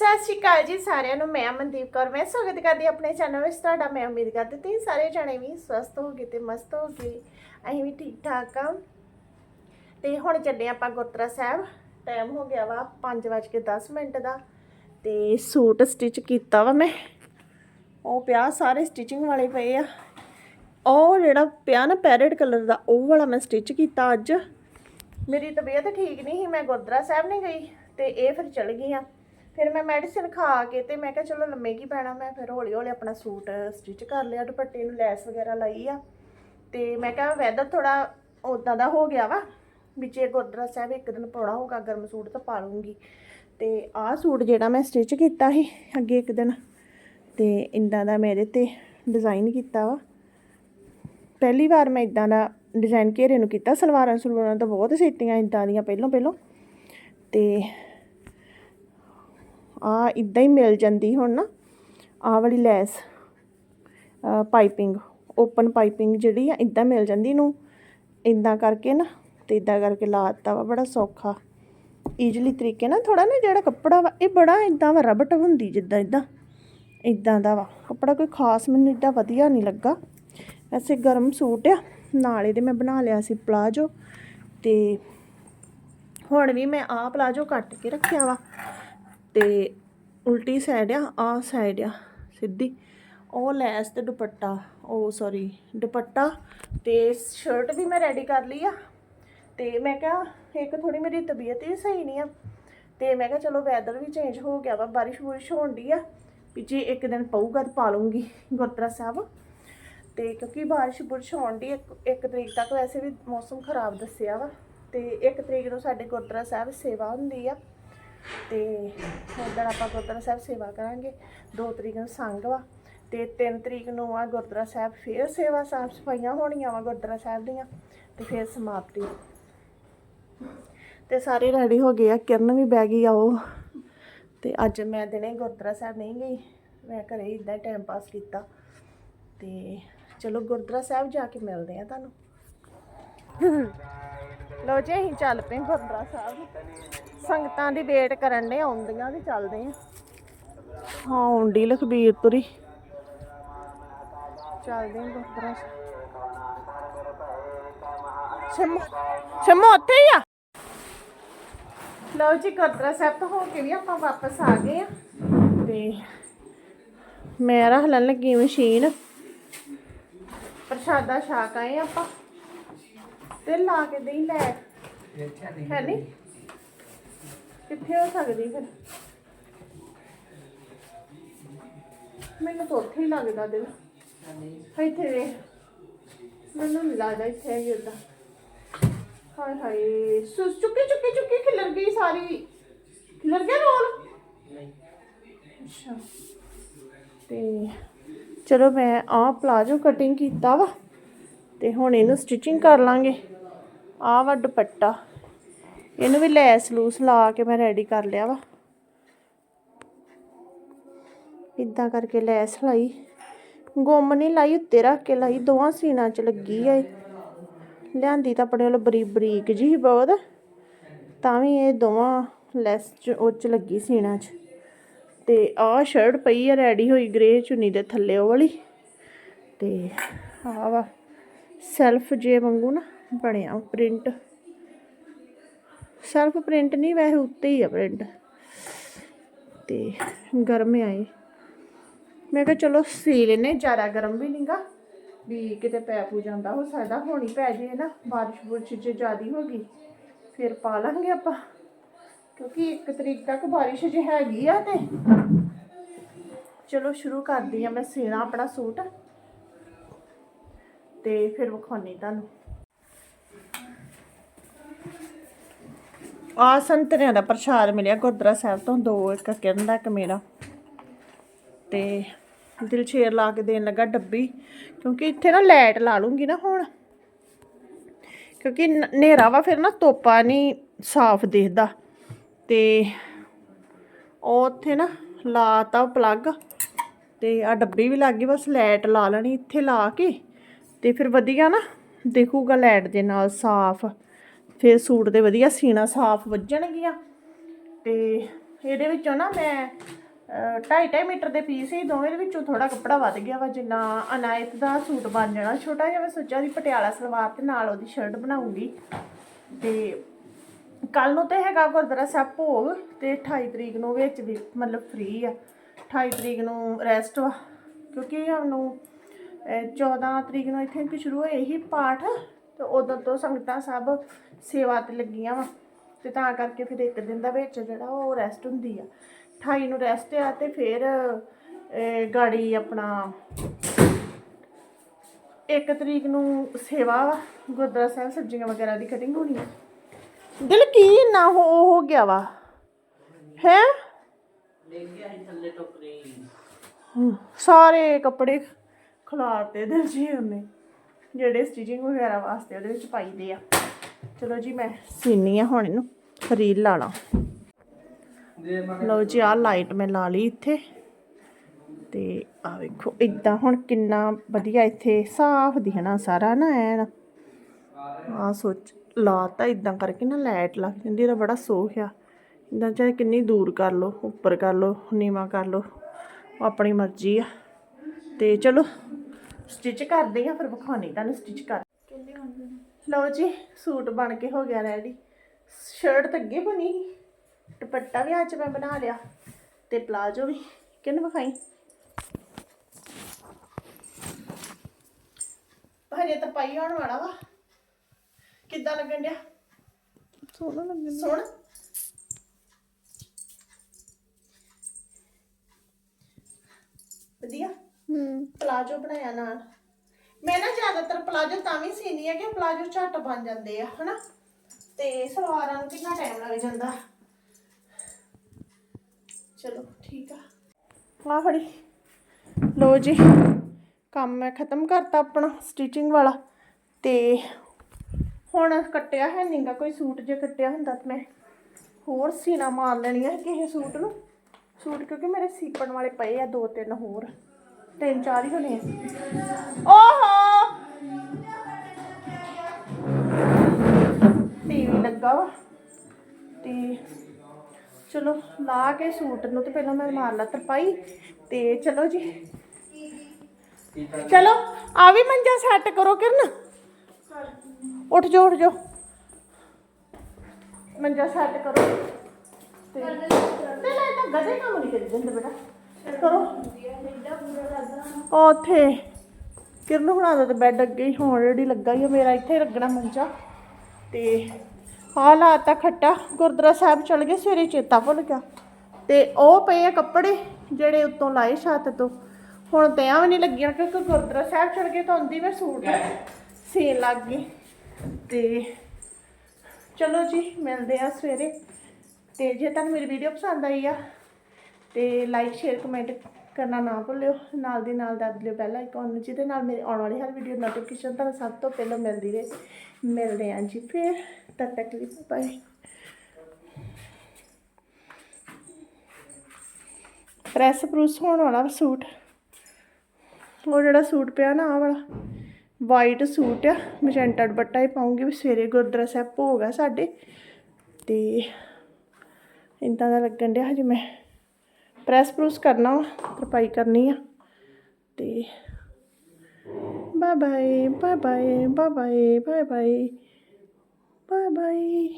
ਸਤਿ ਸ਼੍ਰੀ ਅਕਾਲ ਜੀ ਸਾਰਿਆਂ ਨੂੰ, ਮੈਂ ਅਮਨਦੀਪ ਕੌਰ, ਮੈਂ ਸਵਾਗਤ ਕਰਦੀ ਆਪਣੇ ਚੈਨਲ ਵਿੱਚ। ਤੁਹਾਡਾ ਮੈਂ ਉਮੀਦ ਕਰਦੀ ਤੁਸੀਂ ਸਾਰੇ ਜਣੇ ਵੀ ਸਵਸਥ ਹੋਗੇ ਤੇ ਮਸਤ ਹੋਗੇ ਅਸੀਂ ਵੀ ਠੀਕ ਠਾਕ ਆ ਤੇ ਹੁਣ ਚੱਲੇ ਆਪਾਂ ਗੁਰਦੁਆਰਾ ਸਾਹਿਬ। ਟਾਈਮ ਹੋ ਗਿਆ ਵਾ 5:10 ਮਿੰਟ ਦਾ ਤੇ ਸੂਟ ਸਟਿਚ ਕੀਤਾ ਵਾ ਮੈਂ। ਉਹ ਪਿਆ, ਸਾਰੇ ਸਟਿਚਿੰਗ ਵਾਲੇ ਪਏ ਆ। ਉਹ ਜਿਹੜਾ ਪਿਆ ਨਾ ਪੈਰਟ ਕਲਰ ਦਾ, ਉਹ ਵਾਲਾ ਮੈਂ ਸਟਿਚ ਕੀਤਾ ਅੱਜ। ਮੇਰੀ ਤਬੀਅਤ ਠੀਕ ਨਹੀਂ ਸੀ, ਮੈਂ ਗੁਰਦੁਆਰਾ ਸਾਹਿਬ ਨਹੀਂ ਗਈ ਤੇ ਇਹ ਫਿਰ ਚਲ ਗਈ ਆ ਫਿਰ ਮੈਂ ਮੈਡੀਸਿਨ ਖਾ ਕੇ ਤੇ ਮੈਂ ਕਿਹਾ ਚਲੋ ਲੰਮੇ ਕੀ ਪੈਣਾ ਮੈਂ ਫਿਰ ਹੌਲੀ ਹੌਲੀ ਆਪਣਾ ਸੂਟ ਸਟਿਚ ਕਰ ਲਿਆ, ਦੁਪੱਟੇ ਨੂੰ ਲੈਸ ਵਗੈਰਾ ਲਾਈ ਆ। ਤੇ ਮੈਂ ਕਿਹਾ ਵੈਦਰ ਥੋੜਾ ਉਦਾਂ ਦਾ ਹੋ ਗਿਆ ਵਾ, ਵਿੱਚ ਗੁਰਦੁਆਰਾ ਸਾਹਿਬ ਇੱਕ ਦਿਨ ਪਾਉਣਾ ਹੋਊਗਾ, ਗਰਮ ਸੂਟ ਤਾਂ ਪਾ ਲੂੰਗੀ ਤੇ ਆਹ ਸੂਟ ਜਿਹੜਾ ਮੈਂ ਸਟਿਚ ਕੀਤਾ ਸੀ ਅੱਗੇ ਇੱਕ ਦਿਨ, ਤੇ ਇੰਦਾਂ ਦਾ ਮੇਰੇ ਤੇ ਡਿਜ਼ਾਈਨ ਕੀਤਾ ਵਾ। ਪਹਿਲੀ ਵਾਰ ਮੈਂ ਇਦਾਂ ਦਾ ਡਿਜ਼ਾਈਨ ਘੇਰੇ ਨੂੰ ਕੀਤਾ, ਸਲਵਾਰਾਂ ਸਲਵਾਰਾਂ ਤਾਂ ਬਹੁਤ ਸੀਤੀਆਂ ਇਦਾਂ ਦੀਆਂ ਪਹਿਲੋਂ ਪਹਿਲੋਂ ਤੇ ਆ ਇਦਾਂ ਹੀ ਮਿਲ ਜਾਂਦੀ ਹੁਣ ਨਾ। ਆਹ ਵਾਲੀ ਲੈਸ ਪਾਈਪਿੰਗ ਓਪਨ ਪਾਈਪਿੰਗ ਜਿਹੜੀ ਆ, ਇਦਾਂ ਮਿਲ ਜਾਂਦੀ ਨੂੰ ਇਦਾਂ ਕਰਕੇ ਨਾ, ਤੇ ਇਦਾਂ ਕਰਕੇ ਲਾਤਾ ਵਾ, ਬੜਾ ਸੌਖਾ। ਈਜ਼ੀਲੀ ਤਰੀਕੇ ਨਾਲ ਥੋੜਾ ਨਾ ਜਿਹੜਾ ਕੱਪੜਾ ਵਾ, ਇਹ ਬੜਾ ਇਦਾਂ ਵਾ, ਰਬਟ ਹੁੰਦੀ ਜਿੱਦਾਂ ਇਦਾਂ ਇਦਾਂ ਦਾ ਵਾ। ਕੱਪੜਾ ਕੋਈ ਖਾਸ ਮੈਨੂੰ ਇਦਾਂ ਵਧੀਆ ਨਹੀਂ ਲੱਗਾ। ਵੈਸੇ ਗਰਮ ਸੂਟ ਆ, ਨਾਲ ਇਹਦੇ ਮੈਂ ਬਣਾ ਲਿਆ ਸੀ ਪਲਾਜੋ, ਤੇ ਹੁਣ ਵੀ ਮੈਂ ਆਹ ਪਲਾਜੋ ਕੱਟ ਕੇ ਰੱਖਿਆ ਵਾ, ਤੇ ਉਲਟੀ ਸਾਈਡ ਆ, ਆਹ ਸਾਈਡ ਆ, ਸਿੱਧੀ। ਉਹ ਲੈਸ ਤੇ ਦੁਪੱਟਾ, ਉਹ ਸੌਰੀ ਦੁਪੱਟਾ ਤੇ ਸ਼ਰਟ ਵੀ ਮੈਂ ਰੈਡੀ ਕਰ ਲਈ ਆ। ਤੇ ਮੈਂ ਕਿਹਾ, ਇੱਕ ਥੋੜੀ ਮੇਰੀ ਤਬੀਅਤ ਹੀ ਸਹੀ ਨਹੀਂ ਆ। ਤੇ ਮੈਂ ਕਿਹਾ, ਚਲੋ ਵੈਦਰ ਵੀ ਚੇਂਜ ਹੋ ਗਿਆ ਵਾ, ਬਾਰਿਸ਼ ਬੁਰਿਸ਼ ਹੋਣ ਦੀ ਆ। ਵੀ ਜੇ ਇੱਕ ਦਿਨ ਪਊਗਾ ਤਾਂ ਪਾ ਲੂੰਗੀ ਗੁਰਦੁਆਰਾ ਸਾਹਿਬ। ਤੇ ਕਿਉਂਕਿ ਬਾਰਿਸ਼ ਬੁਰਿਸ਼ ਹੋਣ ਦੀ ਇੱਕ ਇੱਕ ਤਰੀਕ ਤੱਕ ਵੈਸੇ ਵੀ ਮੌਸਮ ਖਰਾਬ ਦੱਸਿਆ ਵਾ। ਤੇ ਇੱਕ ਤਰੀਕ ਨੂੰ ਸਾਡੇ ਗੁਰਦੁਆਰਾ ਸਾਹਿਬ ਸੇਵਾ ਹੁੰਦੀ ਆ। ਤੇ ਉਦੋਂ ਆਪਾਂ ਗੁਰਦੁਆਰਾ ਸਾਹਿਬ ਸੇਵਾ ਕਰਾਂਗੇ 2 ਤਰੀਕ ਨੂੰ ਸੰਗ ਵਾ ਤੇ 3 ਤਰੀਕ ਨੂੰ ਆ ਗੁਰਦੁਆਰਾ ਸਾਹਿਬ, ਫੇਰ ਸੇਵਾ ਸਾਫ਼ ਸਫਾਈਆਂ ਹੋਣੀਆਂ ਵਾ ਗੁਰਦੁਆਰਾ ਸਾਹਿਬ ਦੀਆਂ ਤੇ ਫੇਰ ਸਮਾਪਤੀ। ਤੇ ਸਾਰੇ ਰੈਡੀ ਹੋ ਗਏ ਆ, ਕਿਰਨ ਵੀ ਬਹਿ ਗਈ ਆ ਉਹ। ਤੇ ਅੱਜ ਮੈਂ ਦਿਨੇ ਗੁਰਦੁਆਰਾ ਸਾਹਿਬ ਨਹੀਂ ਗਈ, ਮੈਂ ਘਰੇ ਹੀ ਇਦਾਂ ਟਾਈਮ ਪਾਸ ਕੀਤਾ। ਤੇ ਚਲੋ ਗੁਰਦੁਆਰਾ ਸਾਹਿਬ ਜਾ ਕੇ ਮਿਲਦੇ ਆ ਤੁਹਾਨੂੰ। ਲੋ ਜੀ, ਅਸੀਂ ਚੱਲ ਪਏ ਗੁਰਦੁਆਰਾ ਸਾਹਿਬ। ਸੰਗਤਾਂ ਦੀ ਵੇਟ ਕਰਨ ਦੇ ਆਉਂਦੀਆਂ ਤੇ ਚੱਲਦੇ ਆ। ਹਾਂ ਆਉਂਦੀ ਲਖਬੀਰਪੁਰੀ ਚੱਲਦੇ ਆ ਗੁਰਦੁਆਰਾ ਸਾਹਿਬ। ਸ਼ਮੋ ਸ਼ਮੋ ਉੱਥੇ ਹੀ ਆ? ਲਓ ਜੀ ਗੁਰਦੁਆਰਾ ਸਾਹਿਬ ਤੋਂ ਹੋ ਕੇ ਵੀ ਆਪਾਂ ਵਾਪਸ ਆ ਗਏ ਆ। ਤੇ ਮੈਂ ਰੱਖ ਲੈਣ ਲੱਗੀ ਮਸ਼ੀਨ। ਪ੍ਰਸ਼ਾਦਾ ਛਾਕ ਆਏ ਆਪਾਂ। ਤੇ ਲਾ ਕੇ ਦੇਈ ਲੈ। ਹੈ ਨਹੀਂ ਕਿੱਥੇ ਹੋ ਸਕਦੀ ਫਿਰ? ਮੈਨੂੰ ਤਾਂ ਉੱਥੇ ਹੀ ਲੱਗਦਾ ਦਿਲ ਇੱਥੇ ਵੇ ਮੈਨੂੰ ਨਹੀਂ ਲੱਗਦਾ ਇੱਥੇ ਹੈਗੀ ਓਦਾਂ। ਹਾਏ ਹਾਏ ਸੁਸ ਚੁੱਕੀ ਚੁੱਕੀ ਚੁੱਕੀ ਖਿਲਰ ਗਈ ਸਾਰੀ। ਖਿਲਰ ਗਿਆ ਰੋਲ? ਅੱਛਾ। ਤੇ ਚਲੋ ਮੈਂ ਆਹ ਪਲਾਜੋ ਕਟਿੰਗ ਕੀਤਾ ਵਾ। ਤੇ ਹੁਣ ਇਹਨੂੰ ਸਟਿਚਿੰਗ ਕਰ ਲਾਂਗੇ। ਆ ਵਾ ਦੁਪੱਟਾ। ਇਹਨੂੰ ਵੀ ਲੈਸ ਲੂਸ ਲਾ ਕੇ ਮੈਂ ਰੈਡੀ ਕਰ ਲਿਆ ਵਾ। ਇਦਾਂ ਕਰਕੇ ਲੈਸ ਲਾਈ। ਗੁੰਮ ਨਹੀਂ ਲਾਈ, ਉੱਤੇ ਰੱਖ ਕੇ ਲਾਈ। ਦੋਵਾਂ ਸੀਨਾ 'ਚ ਲੱਗੀ ਆ ਇਹ। ਲਿਆਂਦੀ ਤਾਂ ਆਪਣੇ ਵੱਲ ਬਰੀਕ ਬਰੀਕ ਜੀ ਬਹੁਤ। ਤਾਂ ਵੀ ਇਹ ਦੋਵਾਂ ਲੈਸ 'ਚ, ਉਹ 'ਚ ਲੱਗੀ ਸੀਨਾ 'ਚ। ਤੇ ਆਹ ਸ਼ਰਟ ਪਈ ਆ ਰੈਡੀ ਹੋਈ ਗ੍ਰੇ ਚੁੰਨੀ ਦੇ ਥੱਲੇ ਉਹ ਵਾਲੀ। ਤੇ ਆਹ ਵਾ। ਸੈਲਫ ਜੇ ਵਾਂਗੂ ਨਾ ਬਣਿਆ ਪ੍ਰਿੰਟ ਸੈਲਫ ਪ੍ਰਿੰਟ ਨਹੀਂ, ਵੈਸੇ ਉੱਤੇ ਹੀ ਆ ਪ੍ਰਿੰਟ। ਤੇ ਗਰਮ ਆਏ ਮੈਂ ਕਿਹਾ ਚਲੋ ਸੀ ਲੈਨੇ ਜ਼ਿਆਦਾ ਗਰਮ ਵੀ ਨਹੀਂਗਾ ਵੀ ਕਿਤੇ ਪੈ ਪੂ ਜਾਂਦਾ ਹੋ ਸਕਦਾ ਹੋਣੀ ਪੈ ਜੇ ਨਾ, ਬਾਰਿਸ਼ ਬੁਰਸ਼ ਜੇ ਜ਼ਿਆਦੀ ਹੋ ਗਈ, ਫਿਰ ਪਾ ਲਾਂਗੇ ਆਪਾਂ। ਕਿਉਂਕਿ 1 ਤਰੀਕ ਤੱਕ ਬਾਰਿਸ਼ ਜੇ ਹੈਗੀ ਆ ਤੇ। ਚਲੋ ਸ਼ੁਰੂ ਕਰਦੀ ਆ ਮੈਂ ਸੀਣਾ ਆਪਣਾ ਸੂਟ। ਤੇ ਫਿਰ ਵਿਖਾਉਣੀ ਤੁਹਾਨੂੰ। ਆ ਸੰਤਰਿਆਂ ਦਾ ਪ੍ਰਸ਼ਾਦ ਮਿਲਿਆ ਗੁਰਦੁਆਰਾ ਸਾਹਿਬ ਤੋਂ, ਦੋ ਇੱਕ ਕਿਰਨ ਦਾ ਇੱਕ ਮੇਰਾ। ਤੇ ਦਿਲ ਛੇਰ ਲਾ ਕੇ ਦੇਣ ਲੱਗਾ ਡੱਬੀ, ਕਿਉਂਕਿ ਇੱਥੇ ਨਾ ਲਾਈਟ ਲਾ ਲੂੰਗੀ ਨਾ ਹੁਣ। ਕਿਉਂਕਿ ਹਨੇਰਾ ਵਾ, ਫਿਰ ਨਾ ਤੋਪਾ ਨਹੀਂ ਸਾਫ਼ ਦਿਖਦਾ। ਤੇ ਉਹ ਉੱਥੇ ਨਾ ਲਾਤਾ ਪਲੱਗ ਤੇ ਆ ਡੱਬੀ ਵੀ ਲੱਗ ਗਈ, ਬਸ ਲਾਈਟ ਲਾ ਲੈਣੀ ਇੱਥੇ ਲਾ ਕੇ। ਤੇ ਫਿਰ ਵਧੀਆ ਨਾ ਦੇਖੂਗਾ ਲਾਈਟ ਦੇ ਨਾਲ ਸਾਫ਼। ਫਿਰ ਸੂਟ ਦੇ ਵਧੀਆ ਸੀਣਾ ਸਾਫ਼ ਵੱਜਣਗੀਆਂ। ਤੇ ਇਹਦੇ ਵਿੱਚੋਂ ਨਾ ਮੈਂ 2.5 ਮੀਟਰ ਦੇ ਪੀਸ ਹੀ ਦੋਵੇਂ ਦੇ ਵਿੱਚੋਂ ਥੋੜਾ ਕੱਪੜਾ ਵੱਧ ਗਿਆ ਵਾ ਜਿੰਨਾ ਅਨਾਇਤ ਦਾ ਸੂਟ ਬਣ ਜਾਣਾ। ਛੋਟਾ ਜਿਹਾ ਮੈਂ ਸੋਚਿਆ ਦੀ ਪਟਿਆਲਾ ਸਲਵਾਰ ਤੇ ਨਾਲ ਉਹਦੀ ਸ਼ਰਟ ਬਣਾਉਂਗੀ। ਤੇ ਕੱਲ ਨੂੰ ਤੇ ਹੈਗਾ ਗੁਰਦੁਆਰਾ ਸਾਹਿਬ ਭੋਗ ਤੇ 28 ਤਰੀਕ ਨੂੰ ਵਿੱਚ ਵੀ ਮਤਲਬ ਫ੍ਰੀ ਆ। 28 ਤਰੀਕ ਨੂੰ ਰੈਸਟ ਵਾ ਕਿਉਂਕਿ ਸਾਨੂੰ ਅਹ, 14 ਤਰੀਕ ਨੂੰ ਇੱਥੇ ਕਿ ਸ਼ੁਰੂ ਹੋਏ ਹੀ ਪਾਠ। ਤੇ ਉਦੋਂ ਤੋਂ ਸੰਗਤਾਂ ਸਭ ਸੇਵਾ ਤੇ ਲੱਗੀਆਂ ਵਾ। ਤੇ ਤਾਂ ਕਰਕੇ ਫਿਰ ਇੱਕ ਦਿਨ ਦਾ ਵਿੱਚ ਜਿਹੜਾ ਉਹ ਰੈਸਟ ਹੁੰਦੀ ਆ। 28 ਨੂੰ ਰੈਸਟ ਆ ਤੇ ਫਿਰ ਗਾੜੀ ਆਪਣਾ ਇੱਕ ਤਰੀਕ ਨੂੰ ਸੇਵਾ ਵਾ, ਗੁਰਦੁਆਰਾ ਸਾਹਿਬ ਸਬਜ਼ੀਆਂ ਵਗੈਰਾ ਦੀ ਕਟਿੰਗ ਹੋਣੀ ਆ। ਦਿਲ ਕੀ ਨਾ ਹੋ ਹੋ ਗਿਆ ਵਾ? ਹੈ? ਸਾਰੇ ਕੱਪੜੇ ਖਿਲਾਰਤੇ ਦਿਲ ਜੀ ਉਹਨੇ। ਜਿਹੜੇ ਸਟਿਚਿੰਗ ਵਗੈਰਾ ਵਾਸਤੇ ਉਹਦੇ ਵਿੱਚ ਪਾਈਦੇ ਆ। ਚਲੋ ਜੀ, ਮੈਂ ਸੀਨੀ ਆ ਹੁਣ ਇਹਨੂੰ, ਰੀਲ ਲਾ ਲਾਂ। ਲਓ ਜੀ ਆ ਲਾਈਟ ਮੈਂ ਲਾ ਲਈ ਇੱਥੇ। ਤੇ ਆ ਵੇਖੋ ਇਦਾਂ ਹੁਣ ਕਿੰਨਾ ਵਧੀਆ ਇੱਥੇ ਸਾਫ਼ ਦਿਖਣਾ ਸਾਰਾ ਨਾ, ਐਨ। ਆ ਸੋਚ, ਲਾਤਾ ਇਦਾਂ ਕਰਕੇ ਨਾ ਲਾਈਟ ਲੱਗ ਜਾਂਦੀ, ਇਹਦਾ ਬੜਾ ਸੋਖ ਆ। ਇਦਾਂ ਚਾਹੇ ਕਿੰਨੀ ਦੂਰ ਕਰ ਲਓ, ਉੱਪਰ ਕਰ ਲਓ, ਨੀਵਾ ਕਰ ਲਓ ਆਪਣੀ ਮਰਜ਼ੀ ਆ। ਤੇ ਚਲੋ ਸਟਿਚ ਕਰਦੇ ਆ ਫਿਰ ਵਿਖਾਉਣੀ ਤੁਹਾਨੂੰ ਸਟਿਚ ਕਰ ਲਓ ਜੀ ਸੂਟ ਬਣ ਕੇ ਹੋ ਗਿਆ ਰੈਡੀ ਸ਼ਰਟ ਤਾਂ ਅੱਗੇ ਬਣੀ ਸੀ ਦੁਪੱਟਾ ਵੀ ਅੱਜ ਮੈਂ ਬਣਾ ਲਿਆ ਤੇ ਪਲਾਜੋ ਵੀ। ਕਿਹਨੂੰ ਵਿਖਾਈ? ਹਜੇ ਤਾਂ ਪਾਈ ਆਉਣ ਵਾਲਾ ਵਾ। ਕਿੱਦਾਂ ਲੱਗਣ ਡਿਆ? ਸੋਹਣਾ ਲੱਗਣ ਸੋਹਣਾ ਵਧੀਆ ਹੂੰ ਪਲਾਜੋ ਬਣਾਇਆ ਨਾਲ। ਮੈਂ ਨਾ ਜ਼ਿਆਦਾਤਰ ਪਲਾਜੋ ਤਾਂ ਵੀ ਸੀਨੀ ਹੈ ਕਿ ਪਲਾਜੋ ਝੱਟ ਬਣ ਜਾਂਦੇ ਆ, ਹਨਾ? ਤੇ ਸਲਵਾਰਾਂ ਨੂੰ ਕਿੰਨਾ ਟਾਈਮ ਲੱਗ ਜਾਂਦਾ? ਚਲੋ, ਠੀਕ ਆ। ਆ ਫੜੀ। ਲੋ ਜੀ, ਕੰਮ ਮੈਂ ਖਤਮ ਕਰਤਾ ਆਪਣਾ ਸਟਿਚਿੰਗ ਵਾਲਾ। ਤੇ ਹੁਣ ਕੱਟਿਆ ਹੈ ਨਹੀਂਗਾ ਕੋਈ ਸੂਟ ਜੇ ਕੱਟਿਆ ਹੁੰਦਾ ਤਾਂ ਮੈਂ ਹੋਰ ਸੀਨਾ ਮਾਰ ਲੈਣੀ ਸੀ ਕਿਸੇ ਸੂਟ ਨੂੰ। ਸੂਟ ਕਿਉਂਕਿ ਮੇਰੇ ਸੀਪਣ ਵਾਲੇ ਪਏ ਆ ਦੋ ਤਿੰਨ ਹੋਰ। ਤਿੰਨ ਚਾਰ ਹੀ ਹੋਣੇ ਆ। ਓਹੋ! ਟੀਵੀ ਲੱਗਾ ਵਾ ਤੇ ਚਲੋ ਲਾ ਕੇ ਸੂਟ ਨੂੰ ਤੇ ਪਹਿਲਾਂ ਮੈਂ ਮਾਰ ਲਾ ਤਰਪਾਈ ਤੇ ਚਲੋ ਜੀ। ਚਲੋ ਆ ਵੀ ਮੰਜਾ ਸੈੱਟ ਕਰੋ ਕਿਰਨ। ਉੱਠ ਜਾਓ ਉੱਠ ਜਾਓ। ਮੰਜਾ ਸੈੱਟ ਕਰੋ ਤੇ ਤੇ ਲੈ ਤਾਂ ਗਦੇ ਕੰਮ ਨਹੀਂ ਕਰੀ ਦਿੰਦੇ ਬੇਟਾ। ਕਰੋ। ਉੱਥੇ। ਕਿਰਨ ਹੁਣਾਂ ਦਾ ਤੇ ਬੈੱਡ ਅੱਗੇ ਹੀ ਹੁਣ ਰੈਡੀ ਲੱਗਾ ਹੀ ਆ ਮੇਰਾ ਇੱਥੇ ਲੱਗਣਾ ਮੰਜਾ। ਤੇ ਹਾਲਾਤ ਆ ਖੱਟਾ। ਗੁਰਦੁਆਰਾ ਸਾਹਿਬ ਚਲ ਗਏ ਸਵੇਰੇ ਚੇਤਾ ਭੁੱਲ ਗਿਆ। ਤੇ ਉਹ ਪਏ ਆ ਕੱਪੜੇ ਜਿਹੜੇ ਉੱਤੋਂ ਲਾਏ ਛੱਤ ਤੋਂ। ਹੁਣ ਤਿਆਂ ਵੀ ਨਹੀਂ ਲੱਗੀਆਂ ਕਿਉਂਕਿ ਗੁਰਦੁਆਰਾ ਸਾਹਿਬ ਚਲ ਗਏ ਤਾਂ ਆਉਂਦੀ ਮੈਂ ਸੂਟ ਸੇਲ ਲੱਗ ਗਈ। ਤੇ ਚਲੋ ਜੀ, ਮਿਲਦੇ ਆ ਸਵੇਰੇ। ਤੇ ਜੇ ਤੁਹਾਨੂੰ ਮੇਰੀ ਵੀਡੀਓ ਪਸੰਦ ਆਈ ਆ, ਤੇ ਲਾਈਕ ਸ਼ੇਅਰ ਕਮੈਂਟ ਕਰਨਾ ਨਾ ਭੁੱਲਿਓ। ਨਾਲ ਦੀ ਨਾਲ ਦੱਬ ਲਿਓ ਪਹਿਲਾਂ ਆਈਕਨ ਨੂੰ ਜਿਹਦੇ ਨਾਲ ਮੇਰੇ ਆਉਣ ਵਾਲੀ ਹਰ ਵੀਡੀਓ ਨੋਟੀਫਿਕੇਸ਼ਨ ਤੁਹਾਨੂੰ ਸਭ ਤੋਂ ਪਹਿਲਾਂ ਮਿਲਦੀ ਰਹੇ। ਮਿਲਦੇ ਹਾਂ ਜੀ ਫਿਰ। ਤਦ ਤੱਕ ਲਈ ਬਾਏ ਪ੍ਰੈਸ ਪ੍ਰੂਸ ਹੋਣ ਵਾਲਾ ਸੂਟ। ਉਹ ਜਿਹੜਾ ਸੂਟ ਪਿਆ ਨਾ, ਆਹ ਵਾਲਾ। ਵਾਈਟ ਸੂਟ ਆ। ਮਜੈਂਟਾ ਦੁਪੱਟਾ ਹੀ ਪਾਉਂਗੀ। ਵੀ ਸਵੇਰੇ ਗੁਰਦੁਆਰਾ ਸਾਹਿਬ ਭੋਗ ਆ ਸਾਡੇ। ਤੇ ਇਦਾਂ ਦਾ ਲੱਗਣ ਡਿਆ ਹਜੇ ਮੈਂ। ਪ੍ਰੈਸ ਪ੍ਰੂਸ ਕਰਨਾ ਵਾ ਤਰਪਾਈ ਕਰਨੀ ਆ। ਤੇ bye bye bye bye bye bye bye bye